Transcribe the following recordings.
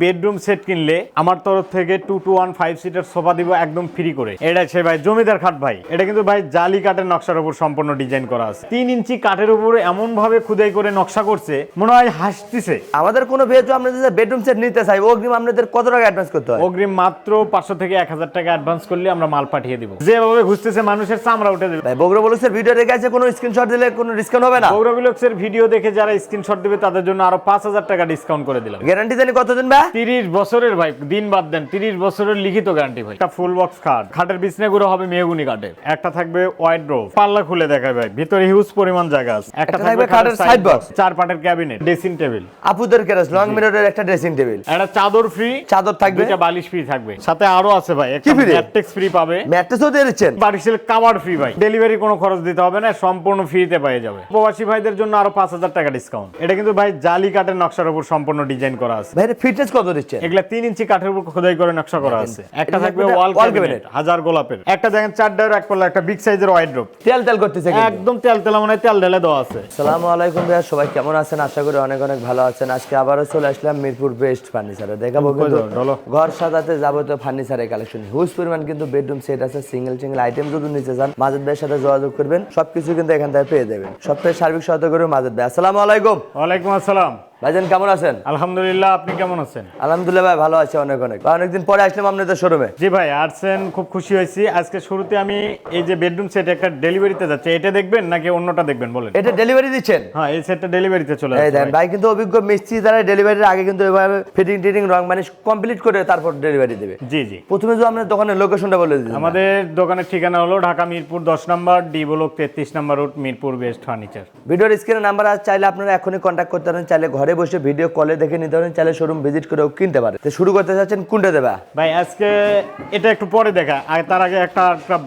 Bedroom set কিনলে আমার তরফ থেকে two two one five seater sofa দিব একদম ফ্রি করে। এটা সে ভাই জমিদার খাট ভাই। এটা কিন্তু ভাই জালি কাঠের নকশার উপর সম্পূর্ণ ডিজাইন করা আছে। তিন ইঞ্চি কাঠের উপর এমন ভাবে খুদাই করে নকশা করছে মনে হয় হাসতিছে। আমাদের কোনো ভেজও আপনাদের বেডরুম সেট নিতে চাই অগ্রিম আপনাদের কত টাকা অ্যাডভান্স করতে হয়? অগ্রিম মাত্র পাঁচশো থেকে এক হাজার টাকা অ্যাডভান্স করলে আমরা মাল পাঠিয়ে দিব। যেভাবে ঘুরতেছে মানুষের চামড়া উঠে দেবে ভাই বগুড়া বলুসের ভিডিও রেখে আছে কোনো স্ক্রিনশট দিলে কোনো ডিসকাউন্ট হবে না? গৌরবিলক্সের ভিডিও দেখে যারা স্ক্রিনশট দিবে তাদের জন্য আরও পাঁচ হাজার টাকা ডিসকাউন্ট করে দিলাম। গ্যারান্টি জানি কতদিন ভাই? তিরিশ বছরের ভাই দিন বাদ দেন তিরিশ বছরের লিখিত গ্যারান্টি ভাই। একটা ফুল বক্স খাট খাটের বিছনাগুলো হবে মেহগুনি কাঠের। একটা থাকবে ওয়াইড রো পাল্লা খুলে দেখায় ভাই ভিতরে হিউজ পরিমাণ জায়গা আছে। একটা থাকবে খাটের সাইড বক্স চার পাটের ক্যাবিনেট ড্রেসিং টেবিল আপুদের কেরাস লং মিররের একটা ড্রেসিং টেবিল একটা চাদর ফ্রি চাদর থাকবে। দুইটা বালিশ ফ্রি থাকবে। সাথে আরও আছে ভাই একটা ম্যাট্রিক্স ফ্রি পাবে। ম্যাট্রেসও দিয়ে দিচ্ছেন? বারিশের কাভার ফ্রি ভাই। ডেলিভারি কোনো খরচ দিতে হবে না সম্পূর্ণ ফ্রিতে পেয়ে যাবে। প্রবাসী ভাইদের জন্য আরও পাঁচ হাজার টাকা ডিসকাউন্ট এটা কিন্তু ভাই জালি কাঠের নকশার উপর সম্পূর্ণ ডিজাইন করা আছে। ভাই ফিটনেস কত দিচ্ছেন? এগুলা তিন ইঞ্চি কাঠের উপর খোদাই করে নকশা করা আছে। একটা থাকবে ওয়াল ক্যাবিনেট হাজার গোলাপের। একটা দেখেন চার ডায়ের এক পাল্লা একটা বিগ সাইজের ওয়াইড ড্রপ তেল তেল করতেছে একদম তেল তেলা মানে তেল ঢেলে দেওয়া আছে। সালামু আলাইকুম ভাইয়া সবাই কেমন আছেন? আশা করি অনেক অনেক ভালো আছেন। আজকে আবারও চলে আসলাম মিরপুর বেস্ট ফার্নিচারে দেখাবো কিন্তু। ঘর সাজাতে যাবতীয় ফার্নিচারের কালেকশন হিউজ পরিমাণ কিন্তু বেডরুম সেট আছে সিঙ্গেল সিঙ্গেল আইটেম যদি নিতে চান মাজেদ ভাইয়ের সাথে যোগাযোগ করবেন। সবকিছু কিন্তু এখান থেকে পেয়ে যাবেন। সবথেকে সার্বিক সহায়তা করবে মাজেদ ভাই। আসসালামু আলাইকুম। ওয়ালাইকুম আসসালাম। ভাইজান কেমন আছেন? আলহামদুলিল্লাহ আপনি কেমন আছেন? আলহামদুলিল্লাহ ভাই ভালো আছে অনেক অনেক। অনেকদিন পরে আসলাম আপনাদের শোরুমে জি ভাই আসছেন খুব খুশি হয়েছি। আজকে শুরুতে আমি এই যে বেডরুম সেট একটা ডেলিভারিতে যাচ্ছে। এটা দেখবেন নাকি অন্যটা দেখবেন বলেন? এটা ডেলিভারি দিচ্ছেন? হ্যাঁ এই সেটটা ডেলিভারিতে চলে এই দেন ভাই। কিন্তু অভিজ্ঞ মিস্ত্রি দ্বারা ডেলিভারির আগে কিন্তু এভাবে ফিটিং টিটিং রং মানে কমপ্লিট করে তারপর ডেলিভারি দেবে। জি জি। প্রথমে যদি আপনার দোকানের লোকেশনটা বলে দিন আমাদের দোকানের ঠিকানা হলো ঢাকা মিরপুর দশ নম্বর ডি ব্লক তেত্রিশ number road Mirpur best furniture ভিডিওর স্ক্রিনে নাম্বার আছে চাইলে আপনারা এখনই কন্ট্যাক্ট করতে পারেন চাইলে ঘরে বসে ভিডিও কলে দেখে নিতে পারেন চাইলে শোরুম ভিজিট করেও কিনতে পারেন। তো শুরু করতে চাচ্ছেন কোনটা দেবা? ভাই আজকে এটা একটু পরে দেখা। আর তার আগে একটা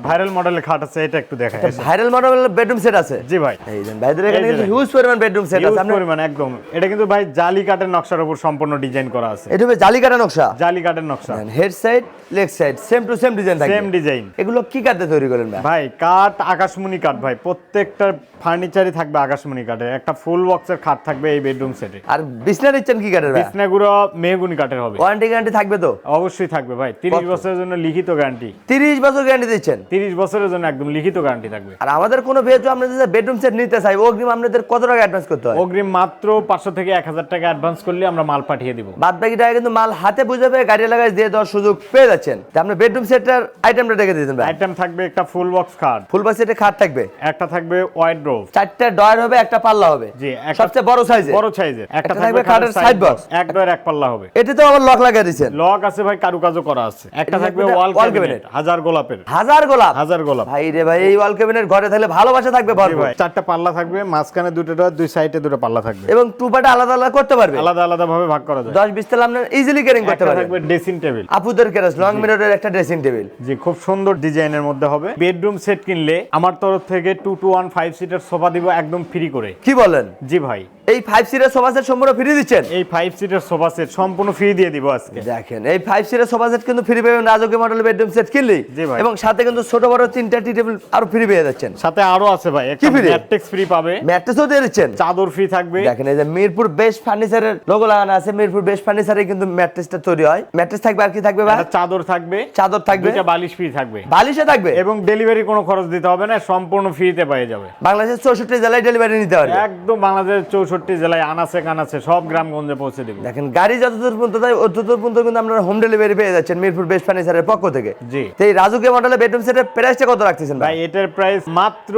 ভাইরাল মডেলের খাট আছে এটা একটু দেখা। ভাইরাল মডেল বেডরুম সেট আছে? জি ভাই। এই ভাইদের এখানে কিন্তু হিউজ পরিমাণ বেডরুম সেট আছে। আপনার পরিমাণ একদম। এটা কিন্তু ভাই জালি কাঠের নকশার উপর সম্পূর্ণ ডিজাইন করা আছে। এটা হবে জালি কাটা নকশা? জালি কাঠের নকশা। Head side leg side same to same design থাকে সেম ডিজাইন এগুলো কি কাটতে তৈরি করেন ভাই? ভাই কাঠ আকাশমণি কাঠ ভাই। প্রত্যেকটা ফার্নিচারই থাকবে আকাশমণি কাঠের একটা ফুল বক্সের খাট থাকবে এই বেডরুম সেটে আর বিছনা দিচ্ছেন কি কাঠের ভাই? বিছনাগুলো মেহগুনি কাঠের হবে। ওয়ারেন্টি গ্যারান্টি থাকবে তো? অবশ্যই থাকবে ভাই তিরিশ কত? বছরের জন্য লিখিত গ্যারান্টি তিরিশ বছর গ্যারান্টি দিচ্ছেন? তিরিশ বছরের জন্য একদম লিখিত গ্যারান্টি থাকবে। আর আমাদের কোনো ভেজও আপনাদের বেডরুম সেট নিতে চাই অগ্রিম আপনাদের কত টাকা অ্যাডভান্স করতে হয়? অগ্রিম মাত্র পাঁচশো থেকে এক হাজার টাকা অ্যাডভান্স করলে আমরা মাল পাঠিয়ে দিব। বাদ বাকি টাকা কিন্তু মাল হাতে বুঝাবে গাড়ি লাগাই দিয়ে দেওয়ার সুযোগ পেয়ে যাচ্ছেন। তা আপনি বেডরুম সেটটার আইটেমটা দেখে দিতেন ভাই। আইটেম থাকবে একটা ফুল বক্স খাট ফুল বাস সেটে খাট থাকবে? একটা থাকবে ওয়াইড রোভ চারটা ডয়ার হবে একটা পাল্লা হবে। জি, সবচেয়ে বড় সাইজে বড় সাইজের একটা থাকবে খাটের সাইড বক্স এক ডয়ের এক পাল্লা হবে। আবার লক লাগিয়ে দিচ্ছেন লক আছে ভাই কারুকাজও করা আছে। একটা থাকবে ওয়াল ক্যাবিনেট হাজার গোলাপের। হাজার গোলাপ। হাজার গোলাপ। ভাই রে ভাই এই ওয়াল ক্যাবিনেট ঘরে থাকলে ভালোবাসা থাকবে ভরপুর। চারটা পাল্লা থাকবে মাঝখানে দুটো দুই সাইডে দুটো পাল্লা থাকবে। এবং টুপাটা আলাদা আলাদা করতে পারবে। আলাদা আলাদা ভাবে ভাগ করা যায়। দশ বিশ তালা আপনার ইজিলি ক্যারিং করতে পারবে থাকবে ড্রেসিং টেবিল আপুদের কেরাস লং মিররের একটা ড্রেসিং টেবিল জি খুব সুন্দর ডিজাইনের মধ্যে হবে। বেডরুম সেট কিনলে আমার তরফ থেকে two two one five seater sofa দিব একদম ফ্রি করে। কি বলেন? জি ভাই এই ফাইভ সিটের সোফা সেট সম্পূর্ণ ফ্রি দিচ্ছেন? এই ফাইভ সিটার সোফা সেট সম্পূর্ণ ফ্রি দিয়ে দিব আজকে। দেখেন এই ফাইভ সিটের সোফা সেট কিন্তু ফ্রি পাবেন রাজকীয় মডেলের বেডরুম সেট কিনলি এবং সাথে কিন্তু ছোট বড় তিনটা টি টেবিল আরও ফ্রি পেয়ে যাচ্ছেন। সাথে আরও আছে ভাই একটা কি free? ম্যাট্রিক্স ফ্রি পাবে। ম্যাট্রেসও দিয়ে দিচ্ছেন। চাদর ফ্রি থাকবে। দেখেন এই যে মিরপুর বেস্ট ফার্নিচারের লোগো লাগানো আছে মিরপুর বেস্ট ফার্নিচারে কিন্তু ম্যাট্রেসটা তৈরি হয়। ম্যাট্রেস থাকবে আর কি থাকবে ভাই? চাদর থাকবে। চাদর থাকবে। দুইটা বালিশ ফ্রি থাকবে। বালিশে থাকবে? এবং ডেলিভারি কোনো খরচ দিতে হবে না সম্পূর্ণ ফ্রিতে পেয়ে যাবে। বাংলাদেশের চৌষট্টি জেলায় ডেলিভারি নিতে পারবে একদম বাংলাদেশের চৌষট্টি জেলায় আনাচে কানাচে সব গ্রামগঞ্জে পৌঁছে দিব। দেখেন গাড়ি যতদূর পর্যন্ত দেয় অতদূর পর্যন্ত কিন্তু আপনারা হোম ডেলিভারি পেয়ে যাচ্ছেন মিরপুর বেস্ট ফার্নিচারের পক্ষ থেকে। জি। এই রাজকীয় মডেলের বেডরুম সেটের প্রাইসটা কত রাখতেছেন ভাই? এটার প্রাইস মাত্র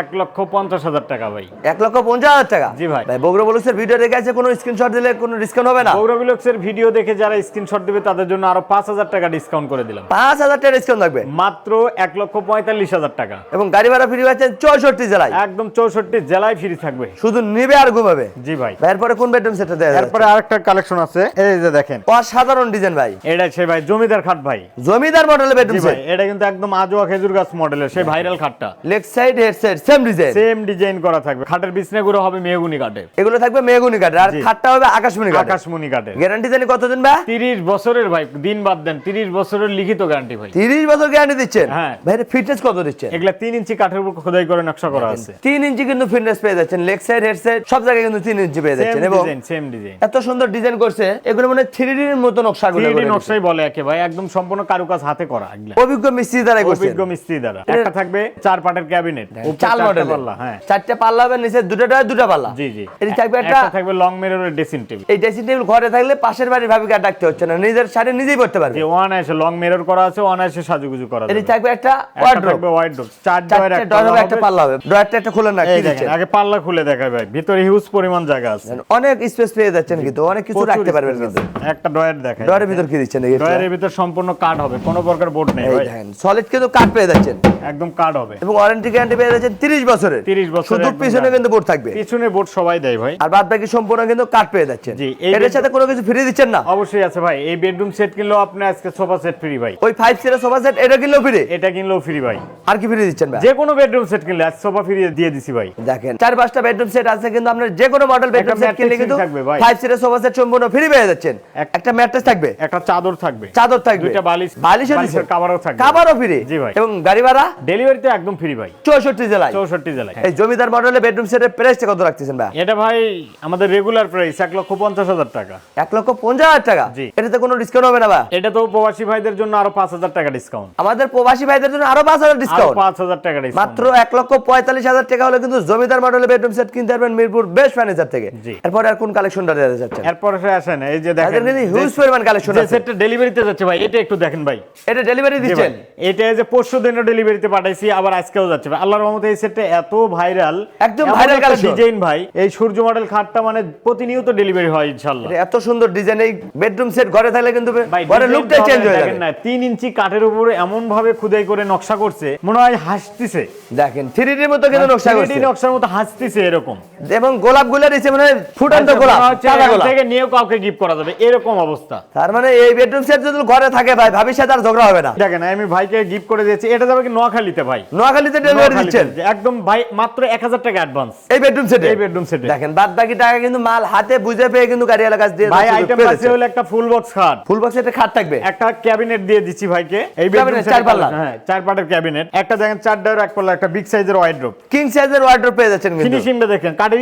এক লক্ষ পঞ্চাশ হাজার টাকা ভাই। এক লক্ষ পঞ্চাশ হাজার টাকা? জি ভাই। ভাই বগুড়া বলুসের ভিডিও রেখে আছে কোনো স্ক্রিনশট দিলে কোনো ডিসকাউন্ট হবে না? গৌরবিলক্সের ভিডিও দেখে যারা স্ক্রিনশট দিবে তাদের জন্য আরও পাঁচ হাজার টাকা ডিসকাউন্ট করে দিলাম। পাঁচ হাজার টাকা ডিসকাউন্ট থাকবে? মাত্র এক লক্ষ পঁয়তাল্লিশ হাজার টাকা। এবং গাড়ি ভাড়া ফ্রি পাচ্ছেন চৌষট্টি জেলায়। একদম চৌষট্টি জেলায় ফ্রি থাকবে। শুধু নিবে আর ঘুমাবে জি ভাই। এরপরে কোন বেডরুম সেটটা যাবে এরপরে আরেকটা কালেকশন আছে। এই যে দেখেন। অসাধারণ ডিজাইন ভাই। এটা সে ভাই জমিদার খাট ভাই। জমিদার মডেলের বেডরুম সেট ভাই এটা কিন্তু একদম আজোয়া খেজুর গাছ মডেলের সেই ভাইরাল খাটটা। Leg side head side same design same design করা থাকবে। খাটের বিছনাগুলো হবে মেহগুনি কাঠের। এগুলো থাকবে মেগুনি কাঠের। আর খাটটা হবে আকাশমণি কাঠের। আকাশমণি কাঠের। গ্যারান্টি জানি কতদিন ভাই? তিরিশ বছরের ভাই দিন বাদ দেন তিরিশ বছরের লিখিত গ্যারান্টি ভাই। তিরিশ বছর গ্যারান্টি দিচ্ছেন? হ্যাঁ। ভাই ফিটনেস কত দিচ্ছেন? এগুলা তিন ইঞ্চি কাঠের উপর খোদাই করে নকশা করা আছে। তিন ইঞ্চি কিন্তু ফিটনেস পেয়ে যাচ্ছেন। লেগ সাইড হেড সাইড সব জায়গায় কিন্তু তিন ইঞ্চি পেয়ে যাচ্ছেন এবং সেম ডিজাইন এত সুন্দর ডিজাইন করছে এগুলো মানে থ্রি ডির মতো নকশা করে থ্রি নকশাই বলে একে ভাই একদম সম্পূর্ণ কারুকাজ হাতে করা অভিজ্ঞ মিস্ত্রি দ্বারা করছে অভিজ্ঞ মিস্ত্রি দ্বারা। একটা থাকবে চার পাটের ক্যাবিনেট চাল মডেল হ্যাঁ। চারটে পাল্লা হবে নিচে দুটো ডয় দুটো পাল্লা। জি জি। এটি থাকবে একটা থাকবে লং মিররের ড্রেসিং টেবিল এই ড্রেসিং টেবিল ঘরে থাকলে পাশের বাড়ির ভাবিকে ডাকতে হচ্ছে না নিজের শাড়ি নিজেই পড়তে পারবে। ওয়ান আছে লং মিরর করা আছে ওয়ান আছে সাজুগুজু করা এটি যাবে। থাকবে একটা ওয়ার্ড্রোব থাকবে ওয়াইড ডোর চার ডয়ের একটা পাল্লা হবে। ডয়ারটা একটা খুলে না কি দেখেন আগে পাল্লা খুলে দেখায় ভাই। ভিতরে হিউজ পরিমাণ জায়গা আছে। অনেক স্পেস পেয়ে যাচ্ছেন কিন্তু অনেক কিছু রাখতে পারবেন কিন্তু। একটা ডয়ের ডয়ারের ভিতর কি দিচ্ছেন এই ভিতর সম্পূর্ণ হবে কোনো প্রকার বোর্ড নেই ভাই। দেখেন সলিড কিন্তু পেয়ে যাচ্ছেন। একদম হবে। এবং ওয়ারেন্টি গ্যারান্টি পেয়ে যাচ্ছেন 30 বছরের। 30 বছরের শুধু পিছনে কিন্তু বোর্ড থাকবে। পিছনে বোর্ড সবাই দেয় ভাই। আর বাদ বাকি সম্পূর্ণ কিন্তু পেয়ে যাচ্ছেন। জি, bed- সাথে কোনো কিছু ফ্রি দিচ্ছেন না। অবশ্যই আছে ভাই। এই বেডরুম সেট কিনলেও আপনি আজকে সোফা সেট ফ্রি ভাই। ওই ফাইভ সিটের সোফা সেট এটা কিনলেও ফ্রি এটা কিনলেও ফ্রি ভাই। আর কি ফ্রি দিচ্ছেন ভাই? যে কোনো বেডরুম সেট কিনলে আজ সোফা ফ্রি দিয়ে দিছি ভাই। দেখেন চার পাঁচটা বেডরুম সেট আছে কিন্তু আপনার যে কোনো মডেল বেডরুম সেট কিনলে কিন্তু থাকবে ভাই। ফাইভ সিটের সোফা সেট সম্পূর্ণ ফ্রি পেয়ে যাচ্ছেন। এক- একটা ম্যাট্রেস থাকবে। একটা চাদর থাকবে। চাদর থাকবে। দুইটা বালিশ বালিশের দিচ্ছেন কাভারও থাকবে। কাভারও ফ্রি জি ভাই। এবং গাড়ি ভাড়া? ডেলিভারিতে একদম ফ্রি ভাই। চৌষট্টি জেলায়। চৌষট্টি জেলায়। এই জমিদার মডেলের বেডরুম সেটের প্রাইসটা কত রাখতেছেন ভাই? এটা ভাই আমাদের রেগুলার প্রাইস এক লক্ষ পঞ্চাশ হাজার টাকা। এক লক্ষ পঞ্চাশ হাজার টাকা? জি। এটাতে কোনো ডিসকাউন্ট হবে না ভাই? এটা তো প্রবাসী ভাইদের জন্য আরও পাঁচ হাজার টাকা ডিসকাউন্ট আমাদের প্রবাসী ভাইদের জন্য আরও পাঁচ হাজার আরও ডিসকাউন্ট পাঁচ হাজার টাকা ডিসকাউন্ট মাত্র এক লক্ষ পঁয়তাল্লিশ হাজার টাকা হলে কিন্তু জমিদার মডেলের বেডরুম সেট কিনতে পারবেন মিরপুর বেস্ট থেকে। এরপরে আর কোন কালেকশনটা এরপরে আসেন এই যে দেখেন। কিন্তু হিউজ পরিমাণ কালেকশন আছে। সেটটা ডেলিভারিতে যাচ্ছে ভাই এটা একটু দেখেন ভাই। এটা ডেলিভারি দিচ্ছেন? এটা যে পরশু দিনও ডেলিভারিতে পাঠাইছি আবার আজকেও যাচ্ছে ভাই। আল্লাহর রহমতে এই সেটটা এত ভাইরাল একদম viral collection। ডিজাইন ভাই এই সূর্য মডেল খাটটা মানে প্রতিনিয়ত ডেলিভারি হয় ইনশাআল্লাহ। এত সুন্দর ডিজাইন এই বেডরুম সেট ঘরে থাকলে কিন্তু লুকটাই তো চেঞ্জ হয়ে যাবে। না তিন ইঞ্চি কাঠের উপরে এমন ভাবে খুদাই করে নকশা করছে মনে হয় হাসতিছে। দেখেন থ্রি ডির মতো কিন্তু নকশা 3D করছে। নকশার মতো হাসতিছে এরকম। এবং গোলাপ গুলো দিচ্ছে মানে ফুটান্ত আচ্ছা, গোলাপ সাদা গোলাপ। থেকে নিয়েও কাউকে গিফট করা যাবে এরকম অবস্থা। তার মানে এই বেডরুম সেট যদি ঘরে থাকে ভাই ভাবির সাথে আর ঝগড়া হবে না। দেখেন আমি ভাইকে গিফট করে দিয়েছি এটা যাবে কি নোয়াখালীতে ভাই? নোয়াখালীতে ডেলিভারি দিচ্ছেন? একদম ভাই মাত্র এক হাজার টাকা অ্যাডভান্স এই বেডরুম সেটে এই set দেখেন বাদ বাকি টাকা কিন্তু মাল হাতে বুঝে পেয়ে কিন্তু দিয়ে ভাই আইটেম আছে হলো একটা ফুল বক্স খাট ফুল বক্স একটা খাট থাকবে? একটা ক্যাবিনেট দিয়ে দিচ্ছি ভাইকে। এই set চার পাল্লা? হ্যাঁ চার পাটের ক্যাবিনেট একটা দেখেন চার ডায়ের এক পাল্লা একটা বিগ সাইজের ওয়াইড্রোপ কিং সাইজের ওয়ার্ডরোব পেয়ে যাচ্ছেন কিন্তু। ফিনিশিংটা দেখেন কাঠের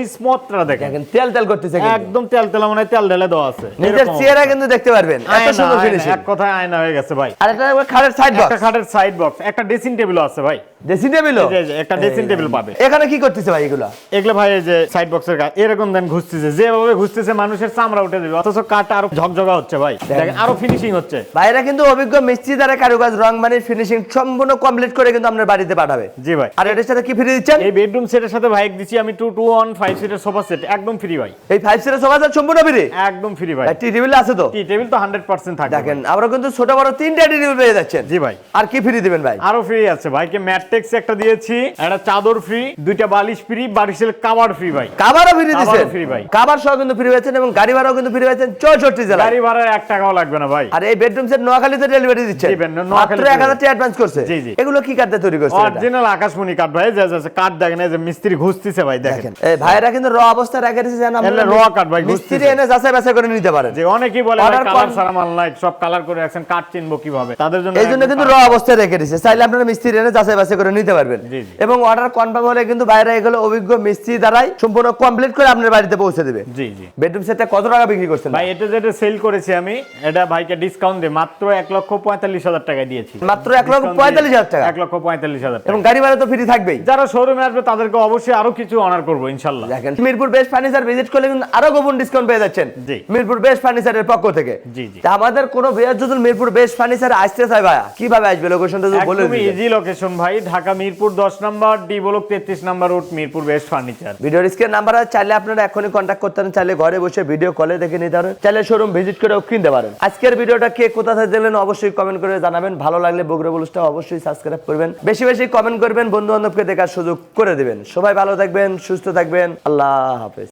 দেখেন। দেখেন তেল তেল করতেছে একদম তেল তেলা মনে তেল ঢেলে দেওয়া আছে। নিজের চেহারা কিন্তু দেখতে পারবেন এত সুন্দর ফিনিশিং এক কথায় আয়না হয়ে গেছে ভাই। আর এটা খাটের সাইড একটা খাটের সাইড বক্স একটা ড্রেসিং টেবিলও আছে ভাই। ড্রেসিং টেবিল একটা ড্রেসিং টেবিল পাবে। এখানে কি করতেছে ভাই এগুলো? এগুলো ভাই এই যে সাইড বক্সের কাজ এরকম দেন ঘুরতেছে যেভাবে ঘুরতেছে মানুষের চামড়া উঠে দেবে অথচ কাঠ আরও ঝকঝকা হচ্ছে ভাই। দেখেন। আরও ফিনিশিং হচ্ছে। বাইরে কিন্তু অভিজ্ঞ মিস্ত্রি দ্বারা কারুকাজ রং মানির ফিনিশিং সম্পূর্ণ কমপ্লিট করে কিন্তু আপনার বাড়িতে পাঠাবে। জি ভাই। আর এটার সাথে কি ফ্রি দিচ্ছেন? এই বেডরুম সেটের সাথে ভাই দিচ্ছি আমি টু টু ওয়ান ফাইভ সিটের সোফা সেট একদম ফ্রি ভাই। এই ফাইভ সিটের সোফা সেট সম্পূর্ণ ফ্রি একদম ফ্রি ভাই। টি টেবিল আছে তো? টি টেবিল তো হান্ড্রেড পার্সেন্ট থাকবে দেখেন আমরা কিন্তু ছোট বড় তিনটা টি টেবিল পেয়ে যাচ্ছেন। জি ভাই। আর কি ফ্রি দিবেন ভাই? আরও ফ্রি আছে ভাইকে ম্যাট্রিক্স একটা দিয়েছি একটা চাদর ফ্রি দুইটা বালিশ ফ্রি বালিশের কাভার ফ্রি ভাই। কাবারও ফ্রি দিচ্ছেন free ভাই। কাবার সহ কিন্তু ফ্রি পেয়েছেন এবং গাড়ি ভাড়াও কিন্তু ফ্রি পেয়েছেন চৌষট্টি জেলায়। গাড়ি ভাড়ার এক টাকাও লাগবে না ভাই। আর এই বেডরুম সেট নোয়াখালীতে ডেলিভারি দিচ্ছে দিবেন, এক হাজার টাকা অ্যাডভান্স করছে। জি, জি। এগুলো কি কাঠে তৈরি করছে? অরিজিনাল আকাশমণি কাঠ ভাই যে যে কাঠ দেখেন এই যে মিস্ত্রি ঘুষতেছে ভাই দেখেন। দেখেন এই ভাইরা কিন্তু র অবস্থায় রেখে দিয়েছে যেন আপনারা raw কাঠ ভাই, মিস্ত্রি এনে যাচাই বাছাই করে নিতে পারেন যে অনেকেই বলে কালার সারা মাল নাই সব কালার করে রাখছেন কাঠ চিনবো কীভাবে? তাদের জন্য এই জন্য কিন্তু র অবস্থায় রেখে দিয়েছে চাইলে আপনারা মিস্ত্রি এনে যাচাই বাছাই করে নিতে পারবেন। এবং অর্ডার কনফার্ম হলে কিন্তু বাইরে এগুলো অভিজ্ঞ মিস্ত্রি দ্বারাই সম্পূর্ণ কমপ্লিট করে আপনার বাড়িতে পৌঁছে দেবে। জি জি। বেডরুম সেটটা কত টাকা বিক্রি করছেন? ভাই এটা যেটা সেল করেছি আমি এটা ভাইকে ডিসকাউন্ট দিয়ে মাত্র এক লক্ষ পঁয়তাল্লিশ হাজার টাকায় দিয়েছি। মাত্র এক লক্ষ পঁয়তাল্লিশ হাজার টাকা। এক লক্ষ পঁয়তাল্লিশ হাজার এবং গাড়ি ভাড়া তো ফ্রি থাকবেই। যারা শোরুমে আসবে তাদেরকে অবশ্যই আরও কিছু অনার করব ইনশাল্লাহ। দেখেন। মিরপুর বেস্ট ফার্নিচার ভিজিট করলে কিন্তু আরও গোপন ডিসকাউন্ট পেয়ে যাচ্ছেন। মিরপুর বেস্ট ফার্নিচারের পক্ষ থেকে। তা আমাদের কোনো বিয়ার যদি মিরপুর বেস্ট ফার্নিচার আসতে চাই ভাইয়া? কীভাবে আসবে? লোকেশনটা যদি বলে দিতেন। ইজি লোকেশন ভাই। ঢাকা মিরপুর দশ নম্বর ডি ব্লক তেত্রিশ number road Mirpur best furniture ভিডিওর স্ক্রিন নাম্বার আছে চাইলে আপনারা এখনই কন্ট্যাক্ট করতে পারেন চাইলে ঘরে বসে ভিডিও কলে দেখে নিতে পারেন চাইলে শোরুম ভিজিট করেও কিনতে পারেন। আজকের ভিডিওটা কে কোথা থেকে দিলেন অবশ্যই কমেন্ট করে জানাবেন। ভালো লাগলে বগুড়া বলুসটা অবশ্যই সাবস্ক্রাইব করবেন। বেশি বেশি কমেন্ট করবেন বন্ধু বান্ধবকে দেখার সুযোগ করে দিবেন। সবাই ভালো থাকবেন সুস্থ থাকবেন। আল্লাহ হাফেজ।